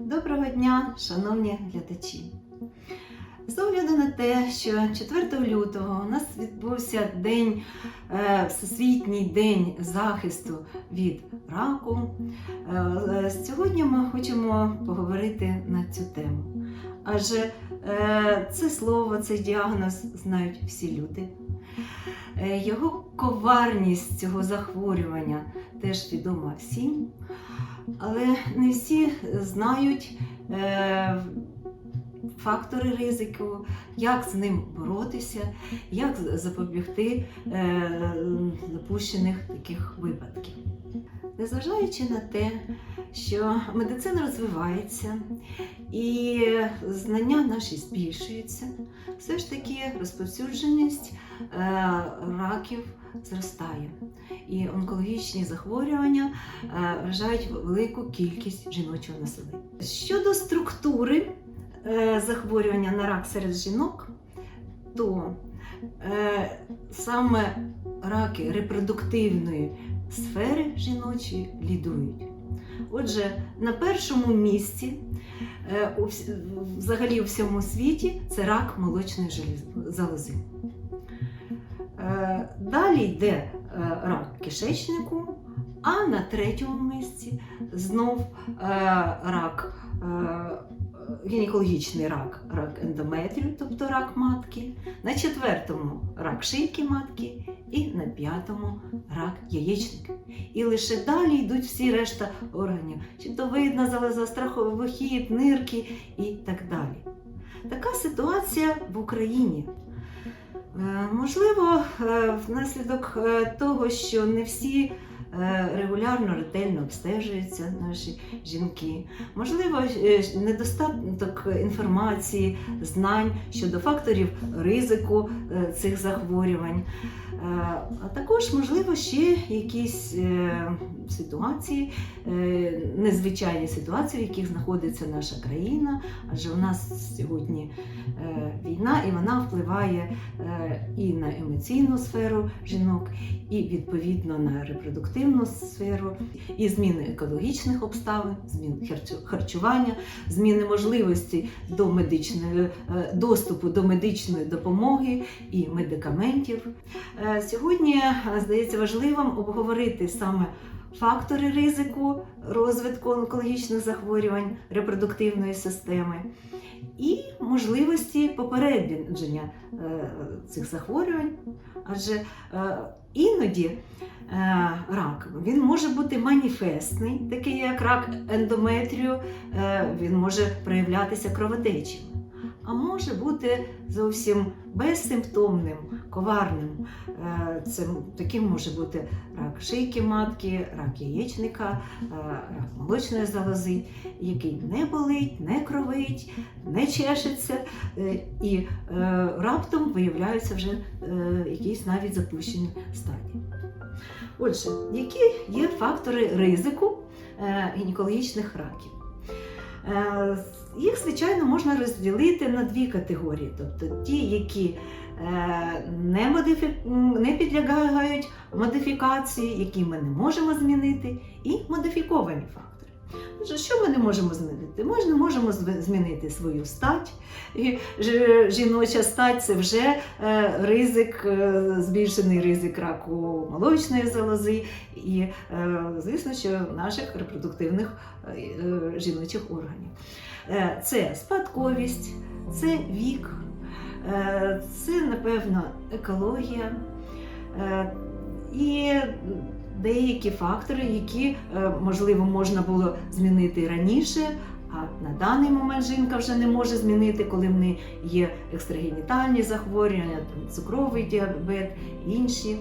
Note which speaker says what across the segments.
Speaker 1: Доброго дня, шановні глядачі! З огляду на те, що 4 лютого у нас відбувся день, е, Всесвітній день захисту від раку. е, е, Сьогодні ми хочемо поговорити на цю тему. Адже це слово, цей діагноз знають всі люди. Його коварність цього захворювання теж відома всім, але не всі знають е, фактори ризику, як з ним боротися, як запобігти е, допущених таких випадків. Незважаючи на те, що медицина розвивається і знання наші збільшуються, все ж таки розповсюдженість е, раків зростає. І онкологічні захворювання е, вражають велику кількість жіночого населення. Щодо структури е, захворювання на рак серед жінок, то е, саме раки репродуктивної сфери жіночої лідують. Отже, на першому місці взагалі у всьому світі це рак молочної залози. Е, Далі йде е, рак кишечнику, а на третьому місці знов е, рак, гінекологічний рак, рак ендометрію, тобто рак матки, на четвертому рак шийки матки і на п'ятому рак яєчника. І лише далі йдуть всі решта органів, щитовидна залоза, страховий хід, нирки і так далі. Така ситуація в Україні. Е, Можливо, е, внаслідок е, того, що не всі регулярно ретельно обстежуються наші жінки. Можливо, недостаток інформації, знань щодо факторів ризику цих захворювань. А також, можливо, ще якісь ситуації, е, незвичайні ситуації, в яких знаходиться наша країна, адже у нас сьогодні е, війна, і вона впливає е, і на емоційну сферу жінок, і відповідно на репродуктивну сферу, і зміни екологічних обставин, змін харчу- харчування, зміни можливості до медичної доступу до медичної допомоги і медикаментів. Сьогодні здається важливим обговорити саме фактори ризику розвитку онкологічних захворювань репродуктивної системи і можливості попередження е, цих захворювань. Адже е, іноді е, рак він може бути маніфестний, такий як рак ендометрію, він може проявлятися кровотечами. А може бути зовсім безсимптомним, коварним. Е, Це таким може бути рак шийки матки, рак яєчника, е, рак молочної залози, який не болить, не кровить, не чешеться, е, і раптом виявляються вже якісь навіть запущені стадії. Отже, які є фактори ризику гінекологічних раків? Е, Їх, звичайно, можна розділити на дві категорії, тобто ті, які е, не, модифі... не підлягають модифікації, які ми не можемо змінити, і модифіковані фактори. Що ми не можемо змінити? Ми ж не можемо змінити свою стать. І жіноча стать це вже е, ризик, е, збільшений ризик раку молочної залози і, е, звісно, що наших репродуктивних жіночих органів. Це спадковість, це вік, це, напевно, екологія і деякі фактори, які, е, можливо, можна було змінити раніше. А на даний момент жінка вже не може змінити, коли в неї є екстрагенітальні захворювання, цукровий діабет, інші.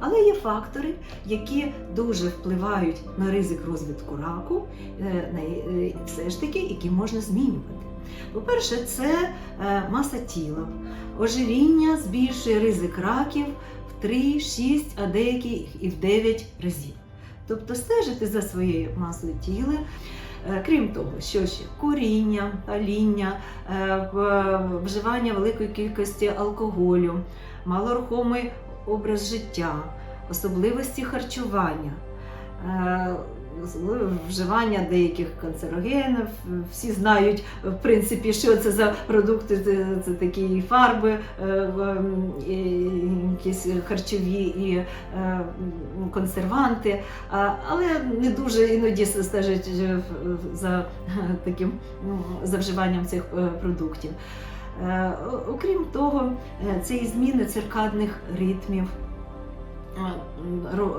Speaker 1: Але є фактори, які дуже впливають на ризик розвитку раку, е, е, все ж таки, які можна змінювати. По-перше, це маса тіла. Ожиріння збільшує ризик раків 3, 6, а деякі і в 9 разів. Тобто стежити за своєю масою тіла. Е, Крім того, що ще куріння, паління, е, вживання великої кількості алкоголю, малорухомий образ життя, особливості харчування, е, особливо вживання деяких канцерогенів. Всі знають, в принципі, що це за продукти. Це, це такі фарби, е, якісь харчові і е, консерванти. Але не дуже іноді стежать е, за таким м, за вживанням цих е, продуктів. Окрім того, це і зміни циркадних ритмів,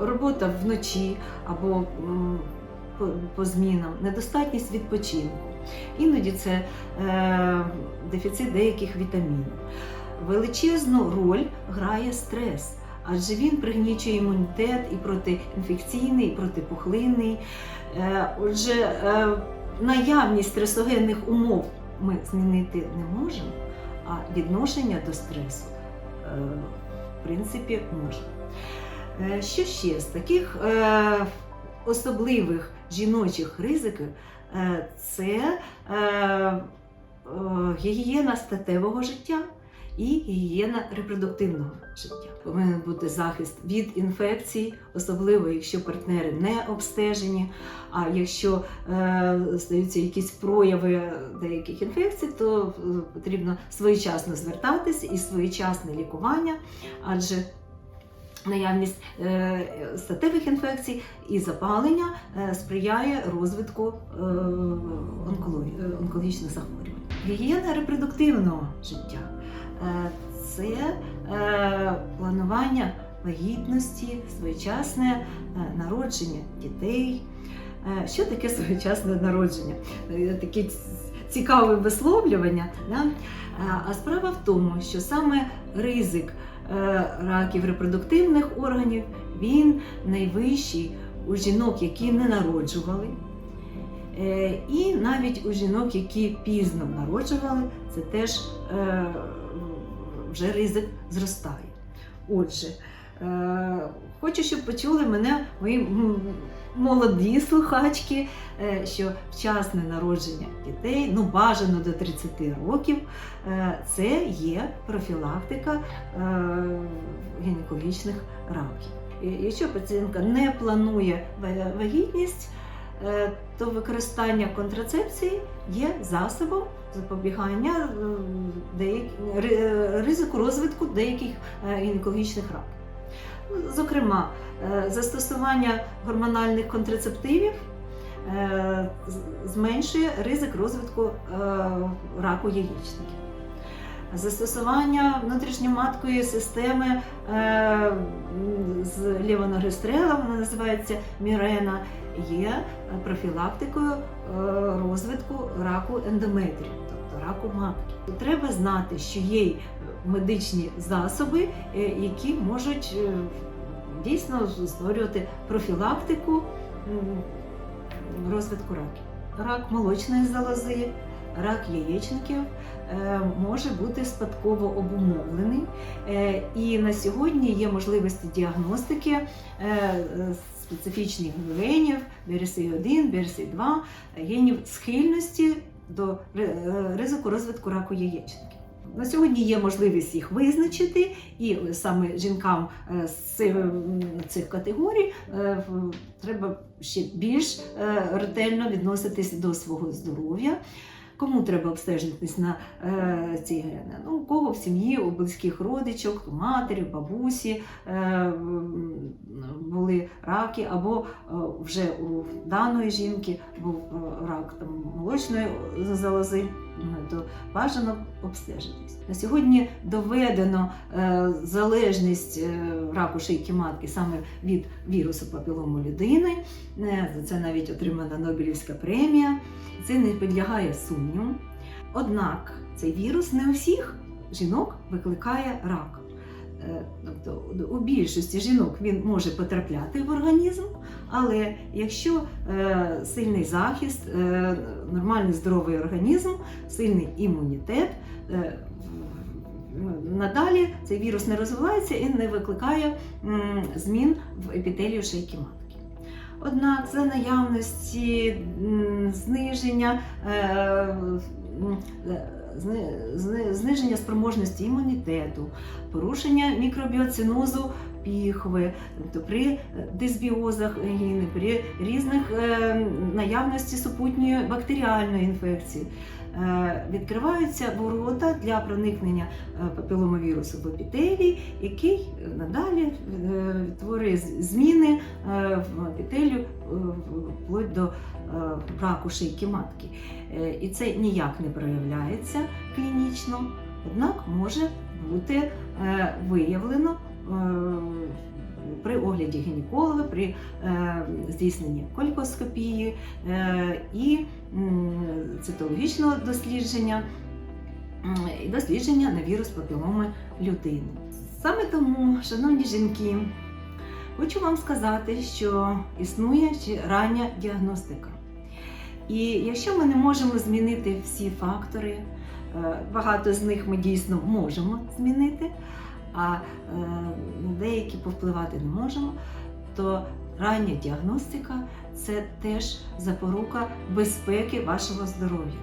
Speaker 1: робота вночі або по, змінам, недостатність відпочинку. Іноді це е, дефіцит деяких вітамінів. Величезну роль грає стрес, адже він пригнічує імунітет і протиінфекційний, і протипухлинний. Е, Отже, е, наявність стресогенних умов ми змінити не можемо, а відношення до стресу, в принципі, можемо. Е, Що ще з таких е, особливих жіночих ризиків? Е, Це гігієна статевого життя і гігієна репродуктивного життя. Повинен бути захист від інфекцій, особливо якщо партнери не обстежені. А якщо стаються якісь прояви деяких інфекцій, то потрібно своєчасно звертатись і своєчасне лікування, адже наявність е, статевих інфекцій і запалення е, сприяє розвитку е, онкологічних захворювань. Гігієна репродуктивного життя це планування вагітності, своєчасне народження дітей. Що таке своєчасне народження? Таке ц- цікаве висловлювання. Да? Е, А справа в тому, що саме ризик е, раків репродуктивних органів він найвищий у жінок, які не народжували. Е, І навіть у жінок, які пізно народжували, це теж вже ризик зростає. Отже, хочу, щоб почули мене мої молоді слухачки, е, що вчасне народження дітей, ну бажано до 30 років, е, це є профілактика е, гінекологічних раків. Якщо пацієнтка не планує ва- вагітність, то використання контрацепції є засобом запобігання ризику розвитку деяких гінекологічних раків. Зокрема, е, застосування гормональних контрацептивів е, зменшує ризик розвитку е, раку яєчників. Застосування внутрішньоматкової системи е, з лівоногестрела, вона називається Мірена, є профілактикою розвитку раку ендометрію, раку матки. Треба знати, що є медичні засоби, е, які можуть е, дійсно створювати профілактику розвитку раків. Рак молочної залози, рак яєчників е, може бути спадково обумовлений. І на сьогодні є можливості діагностики специфічних генів BRCA1, BRCA2, генів схильності до е, ризику розвитку раку яєчників. На сьогодні є можливість їх визначити, і саме жінкам е, з цих, категорій е, треба ще більш ретельно відноситись до свого здоров'я. Кому треба обстежитись на е, ці гени? Ну, у кого в сім'ї, у близьких родичок, у матері, бабусі е, були раки, або е, вже у даної жінки був е, рак там, молочної залози, то бажано обстежитись. На сьогодні доведено е, залежність е, раку шийки матки саме від вірусу папілому людини. Е, За це навіть отримана Нобелівська премія. Це не підлягає сумніву. Однак цей вірус не у всіх жінок викликає рак. Е, Тобто у більшості жінок він може потрапляти в організм, але якщо е, сильний захист, е, нормальний здоровий організм, сильний імунітет, надалі цей вірус не розвивається і не викликає змін в епітелію шийки матки. Однак за наявності зниження, зниження спроможності імунітету, порушення мікробіоцинозу піхви, тобто при дисбіозах гіни, при різних е, наявності супутньої бактеріальної інфекції. Е, Відкриваються ворота для проникнення е, папіломовірусу в епітелій, який е, надалі творить зміни в епітелію вплоть до раку шийки матки. І це ніяк не проявляється клінічно, однак може бути виявлено при огляді гінеколога, при е, здійсненні колькоскопії е, і цитологічного дослідження і дослідження на вірус папіломи людини. Саме тому, шановні жінки, хочу вам сказати, що існує рання діагностика. І якщо ми не можемо змінити всі фактори, е, багато з них ми дійсно можемо змінити, а е, деякі повпливати не можемо, то рання діагностика це теж запорука безпеки вашого здоров'я.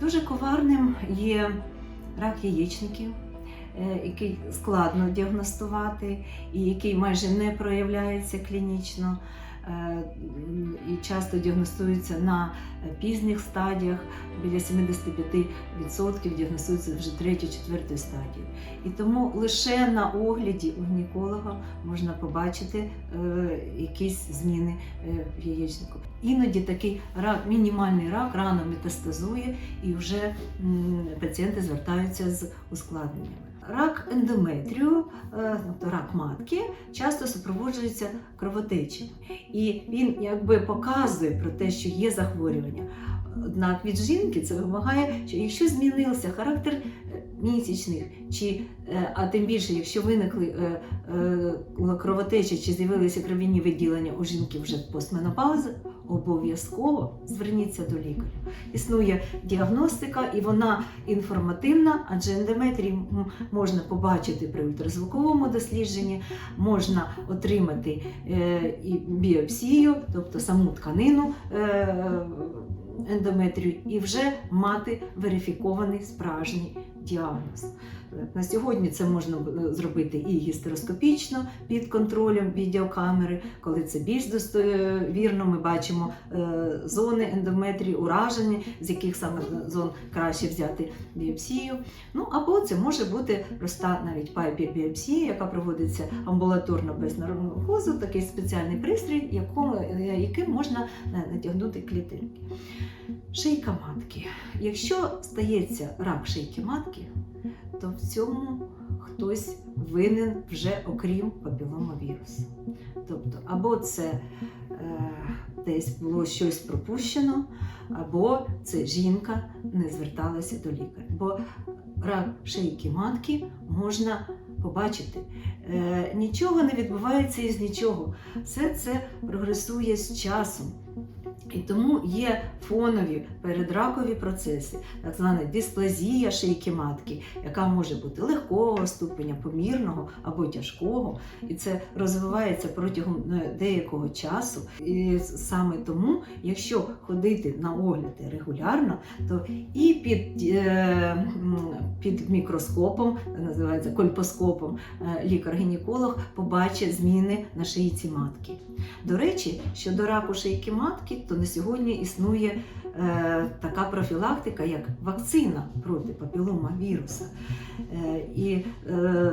Speaker 1: Дуже коварним є рак яєчників, е, який складно діагностувати і який майже не проявляється клінічно. Е, І часто діагностується на пізніх стадіях, біля 75% діагностується вже третьої-четвертої стадії. І тому лише на огляді у гінеколога можна побачити е, якісь зміни е, в яєчнику. Іноді такий рак, мінімальний рак рано метастазує, і вже пацієнти звертаються з ускладненнями. Рак ендометрію, е, тобто рак матки, часто супроводжується кровотечами. І він якби показує про те, що є захворювання. Однак від жінки це вимагає, що якщо змінився характер е, місячних, чи, е, а тим більше, якщо виникли кровотечі чи з'явилися кров'яні виділення у жінки вже постменопаузи, обов'язково зверніться до лікаря. Існує діагностика, і вона інформативна, адже ендометрій можна побачити при ультразвуковому дослідженні, можна отримати е, і біопсію, тобто саму тканину. Е, ендометрію і вже мати верифікований справжній діагноз. На сьогодні це можна е, зробити і гістероскопічно під контролем відеокамери, коли це більш достовірно, ми бачимо е, зони ендометрії, уражені, з яких саме зон краще взяти біопсію. Ну або це може бути проста навіть пайпі-біопсія, яка проводиться амбулаторно без наркозу, такий спеціальний пристрій, якому, е, яким можна натягнути клітинки. Шийка матки. Якщо стається рак шийки матки, то в цьому хтось винен вже окрім папіломавірусу. Тобто, або це е, десь було щось пропущено, або це жінка не зверталася до лікаря. Бо рак шийки матки можна побачити. Е, нічого не відбувається із нічого. Все це прогресує з часом. І тому є фонові передракові процеси, так звана дисплазія шийки матки, яка може бути легкого ступеня, помірного або тяжкого. І це розвивається протягом е, деякого часу. І саме тому, якщо ходити на огляди регулярно, то і під, е, під мікроскопом, називається кольпоскопом, е, лікар-гінеколог побачить зміни на шийці матки. До речі, щодо раку шийки матки, то на сьогодні існує е, така профілактика, як вакцина проти папіломавіруса. Е, і е,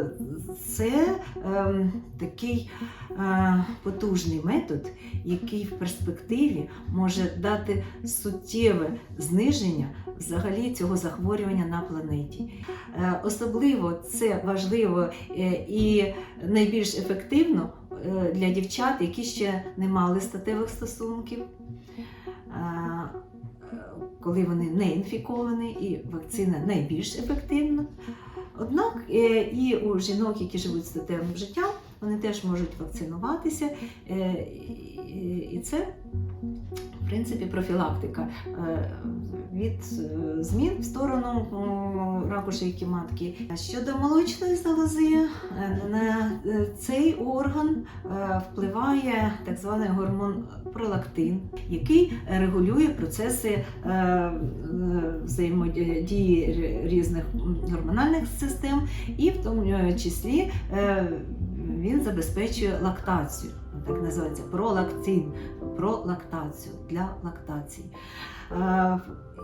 Speaker 1: це е, такий е, потужний метод, який в перспективі може дати суттєве зниження взагалі цього захворювання на планеті. Е, особливо це важливо е, і найбільш ефективно для дівчат, які ще не мали статевих стосунків. Е, Коли вони не інфіковані, і вакцина найбільш ефективна. Однак е, і у жінок, які живуть статевим життям, вони теж можуть вакцинуватися, е, і- це, в принципі, профілактика е, від е, змін в сторону м, раку матки. Щодо молочної залози, е, на е, цей орган впливає так званий гормон пролактин, який регулює процеси взаємодії різних гормональних систем, і в тому числі він забезпечує лактацію. Так називається пролактин, пролактацію для лактації.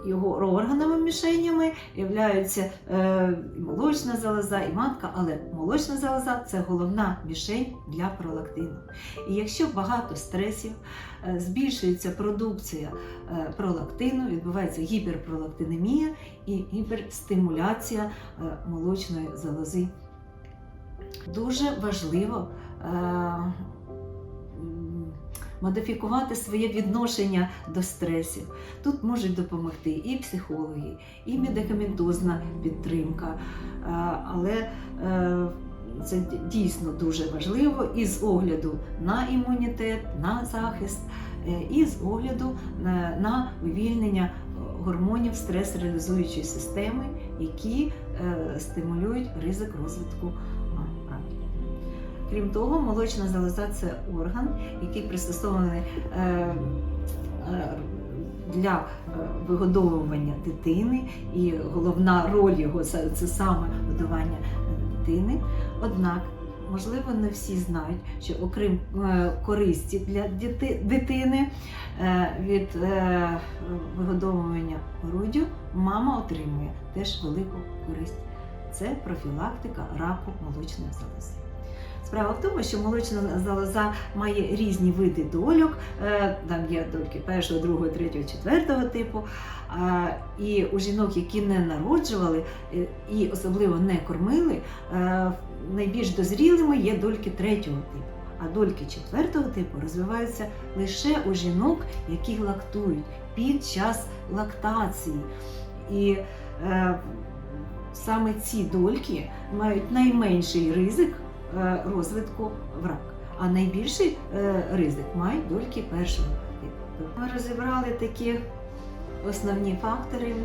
Speaker 1: Е, Його органами мішенями являються е, і молочна залоза і матка, але молочна залоза це головна мішень для пролактину. І якщо багато стресів, е, збільшується продукція е, пролактину, відбувається гіперпролактинемія і гіперстимуляція е, молочної залози. Дуже важливо е, модифікувати своє відношення до стресів. Тут можуть допомогти і психологи, і медикаментозна підтримка. Е, Але е, це дійсно дуже важливо і з огляду на імунітет, на захист, е, і з огляду на, вивільнення гормонів стрес-реалізуючої системи, які стимулюють ризик розвитку. Крім того, молочна залоза це орган, який пристосований е, е, для е, вигодовування дитини, і головна роль його це, саме годування дитини. Однак, можливо, не всі знають, що окрім користі для дитини від вигодовування груддю, мама отримує теж велику користь. Це профілактика раку молочної залози. Справа в тому, що молочна залоза має різні види дольок. Е, Там є дольки першого, другого, третього, четвертого типу. І у жінок, які не народжували е, і особливо не кормили, е, найбільш дозрілими є дольки третього типу. А дольки четвертого типу розвиваються лише у жінок, які лактують під час лактації. І е, саме ці дольки мають найменший ризик розвитку в рак. А найбільший е, ризик мають дольки першого типу. Ми розібрали такі основні фактори.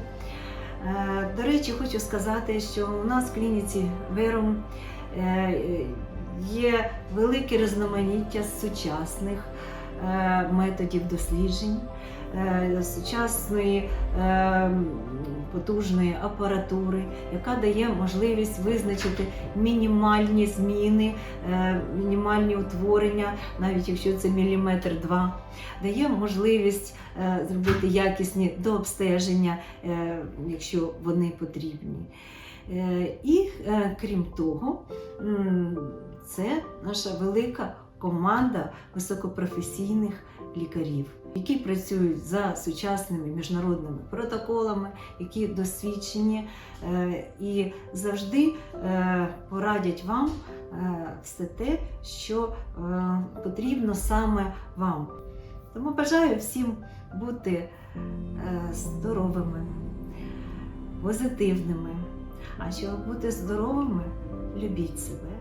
Speaker 1: Е, До речі, хочу сказати, що у нас в клініці Верум е, є велике різноманіття сучасних е, методів досліджень, е, сучасної е, потужної апаратури, яка дає можливість визначити мінімальні зміни, е, мінімальні утворення, навіть якщо це міліметр два, дає можливість е, зробити якісні дообстеження, е, якщо вони потрібні. Е, І е, крім того, це наша велика команда високопрофесійних лікарів, які працюють за сучасними міжнародними протоколами, які досвідчені е, і завжди е, порадять вам е, все те, що потрібно саме вам. Тому бажаю всім бути здоровими, позитивними. А щоб бути здоровими, любіть себе.